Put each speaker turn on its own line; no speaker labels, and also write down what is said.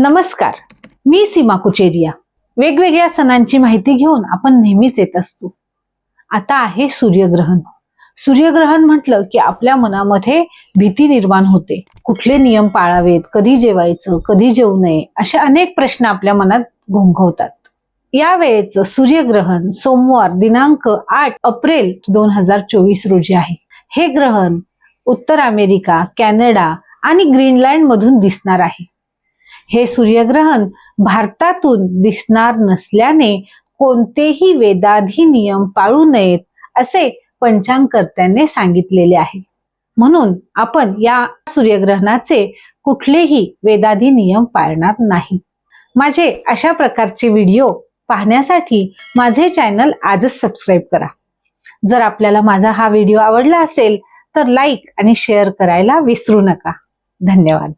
नमस्कार मी सीमा कुचेरिया. वेगवेगळ्या सणांची माहिती घेऊन आपण नेहमीच येत असतो. आता आहे सूर्यग्रहण. सूर्यग्रहण म्हटलं की आपल्या मनामध्ये भीती निर्माण होते. कुठले नियम पाळावेत कधी जेवायचं कधी जेवू नये असे अनेक प्रश्न आपल्या मनात घोंघवतात. या वेळेचं सूर्यग्रहण सोमवार दिनांक आठ एप्रिल दोन हजार चोवीस रोजी आहे. हे ग्रहण उत्तर अमेरिका कॅनडा आणि ग्रीनलँड मधून दिसणार आहे. हे सूर्यग्रहण भारतातून दिसणार नसल्याने कोणतेही वेदाधी नियम पाळू नयेत असे पंचांगकर्त्यांनी सांगितलेले आहे. म्हणून आपण या सूर्यग्रहणाचे कुठलेही वेदाधी नियम पाळणार नाही. माझे अशा प्रकारचे व्हिडिओ पाहण्यासाठी माझे चॅनल आजच सबस्क्राईब करा. जर आपल्याला माझा हा व्हिडिओ आवडला असेल तर लाईक आणि शेअर करायला विसरू नका. धन्यवाद.